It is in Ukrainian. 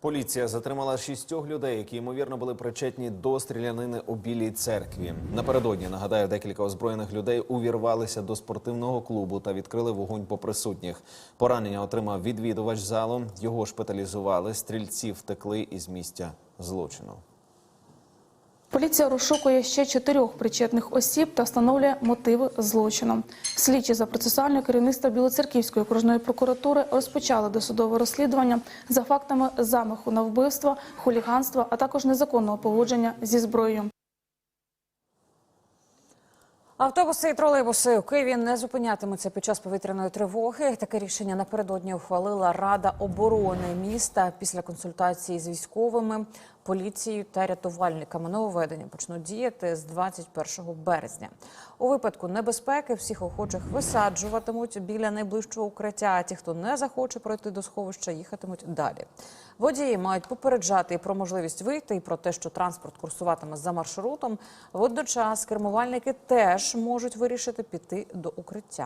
Поліція затримала шістьох людей, які ймовірно були причетні до стрілянини у білій церкві. Напередодні нагадаю, декілька озброєних людей увірвалися до спортивного клубу та відкрили вогонь по присутніх. Поранення отримав відвідувач залу. Його шпиталізували. Стрільці втекли із місця злочину. Поліція розшукує ще чотирьох причетних осіб та встановлює мотиви злочину. Слідчі за процесуальне керівництво Білоцерківської окружної прокуратури розпочали досудове розслідування за фактами замаху на вбивство, хуліганства, а також незаконного поводження зі зброєю. Автобуси і тролейбуси у Києві не зупинятимуться під час повітряної тривоги. Таке рішення напередодні ухвалила Рада оборони міста після консультації з військовими, поліцією та рятувальниками. Нововведення почнуть діяти з 21 березня. У випадку небезпеки всіх охочих висаджуватимуть біля найближчого укриття. А ті, хто не захоче пройти до сховища, їхатимуть далі. Водії мають попереджати і про можливість вийти, і про те, що транспорт курсуватиме за маршрутом. Водночас кермувальники теж можуть вирішити піти до укриття.